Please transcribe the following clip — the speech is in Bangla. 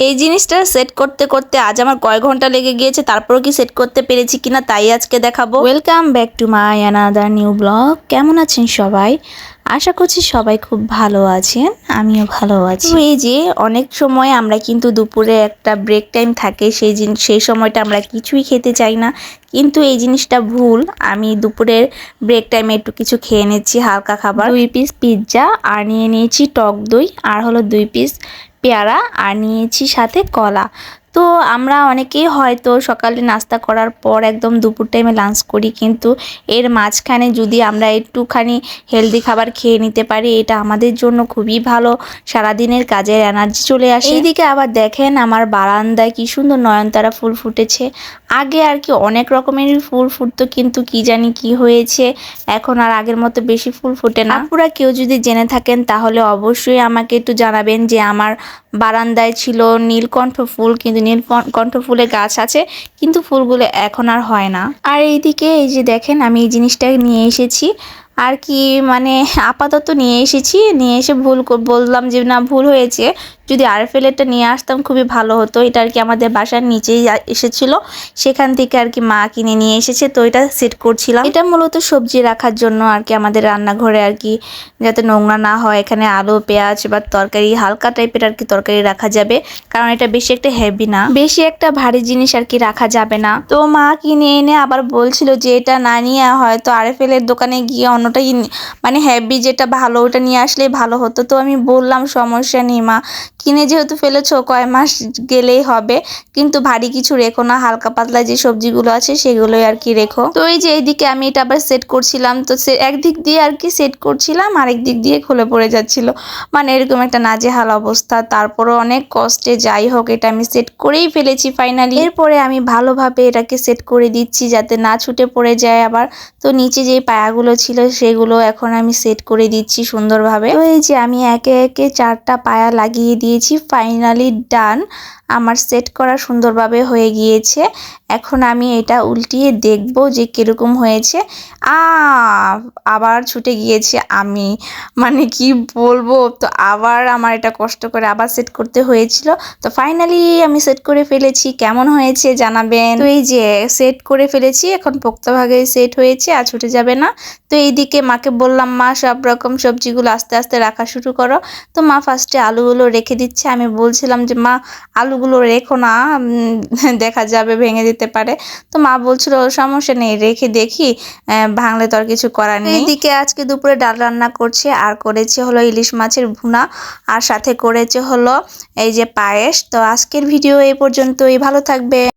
এই জিনিসটা সেট করতে করতে আজ আমার কয় ঘণ্টা লেগে গিয়েছে তারপরও কি সেট করতে পেরেছি কিনা তাই আজকে দেখাবো। Welcome back to my another new blog কেমন আছেন সবাই? আশা করছি সবাই খুব ভালো আছেন আমিও ভালো আছি। এই যে অনেক সময় আমরা কিন্তু দুপুরে একটা ব্রেক টাইম থাকে সেই জিন- সেই সময়টা আমরা কিছুই খেতে চাই না। কিন্তু এই জিনিসটা ভুল আমি দুপুরের ব্রেক টাইমে একটু কিছু খেয়ে নিচ্ছি হালকা খাবার। দুই পিস পিৎজা আর নিয়ে নিয়েছি টক দই আর হলো দুই পিস পেয়ারা আর নিয়েছি সাথে কলা। তো আমরা অনেকেই হয়তো সকালে নাস্তা করার পর একদম দুপুর টাইমে লাঞ্চ করি কিন্তু এর মাঝখানে যদি আমরা একটুখানি হেলদি খাবার খেয়ে নিতে পারি এটা আমাদের জন্য খুবই ভালো। সারাদিনের কাজের এনার্জি চলে আসে। এইদিকে আবার দেখেন আমার বারান্দায় কি সুন্দর নয়নতারা ফুল ফুটেছে। আগে আর কি অনেক রকমের ফুল ফুটতো কিন্তু কি জানি কি হয়েছে এখন আর আগের মতো বেশি ফুল ফুটে না। আপুরা কেউ যদি জেনে থাকেন তাহলে অবশ্যই আমাকে একটু জানাবেন যে আমার বারান্দায় ছিল নীলকণ্ঠ ফুল কিন্তু নীলকণ্ঠ ফুলের গাছ আছে, কিন্তু ফুলগুলো এখন আর হয় না। আর এইদিকে এই যে দেখেন, আমি এই জিনিসটা নিয়ে এসেছি। আর কি মানে আপাতত নিয়ে এসেছি, নিয়ে এসে ভুল বললাম যে না, ভুল হয়েছে। যদি আরএফএলটা নিয়ে আসতাম, খুবই ভালো হতো। এটা আর কি আমাদের বাসার নিচেই এসেছিল। সেখান থেকে আর কি মা কিনে নিয়ে এসেছে, তো এটা সেট করছিলাম। এটা মূলত সবজি রাখার জন্য আর কি আমাদের রান্নাঘরে আর কি যাতে নোংরা না হয়। এখানে আলু, পেঁয়াজ বা তরকারি, হালকা টাইপের আর কি তরকারি রাখা যাবে। কারণ এটা বেশি একটা হেভি না। বেশি একটা ভারী জিনিস আর কি রাখা যাবে না। তো মা কিনে এনে আবার বলছিল যে, এটা না নিয়ে হয়তো আরএফএল এর দোকানে গিয়ে অন্যটাই মানে হেভি যেটা ভালো, ওটা নিয়ে আসলেই ভালো হতো। তো আমি বললাম, সমস্যা নেই মা। কিনে যেহেতু ফেলেছো কয় মাস গেলেই হবে। কিন্তু ভারী কিছু রেখো না, হালকা পাতলা যে সবজিগুলো আছে সেগুলোই আর কি রেখো। তো এই যে এইদিকে আমি এটা আবার সেট করছিলাম, তো একদিক দিয়ে আর কি সেট করছিলাম, আরেক দিক দিয়ে খুলে পড়ে যাচ্ছিল। মানে এরকম একটা নাজেহাল অবস্থা। তারপরও অনেক কষ্টে, যাই হোক, এটা আমি সেট করেই ফেলেছি ফাইনালি এরপরে আমি ভালোভাবে এটাকে সেট করে দিচ্ছি যাতে না ছুটে পড়ে যায় আবার। তো নিচে যে পায়াগুলো ছিল সেগুলো এখন আমি সেট করে দিচ্ছি সুন্দরভাবে। তো এই যে আমি একে একে চারটা পায়া লাগিয়ে দিয়েছি ফাইনালি ডান আমার সেট করা সুন্দরভাবে হয়ে গিয়েছে। এখন আমি এটা উল্টিয়ে দেখব যে কীরকম হয়েছে। আ আবার ছুটে গিয়েছে আমি। মানে কি বলব? তো আবার আমার এটা কষ্ট করে আবার সেট করতে হয়েছিল। তো ফাইনালি আমি সেট করে ফেলেছি। কেমন হয়েছে জানাবেন? তো এই যে সেট করে ফেলেছি, এখন পোক্তভাগে সেট হয়েছে আর ছুটে যাবে না। তো এইদিকে মাকে বললাম, মা, সব রকম সবজিগুলো আস্তে আস্তে রাখা শুরু করো। তো মা ফার্স্টে আলুগুলো রেখে দিচ্ছে। আমি বলছিলাম যে, মা, আলুগুলো রেখো না দেখা যাবে, ভেঙে দিতে পারে। তো মা বলছিল, সমস্যা নেই, রেখে দেখি। ভাঙলে তো আর কিছু করার নেই। এদিকে আজকে দুপুরে ডাল রান্না করছে, আর করেছে হলো ইলিশ মাছের ভুনা, আর সাথে করেছে হলো এই যে পায়েস। তো আজকের ভিডিও এই পর্যন্তই, ভালো থাকবে।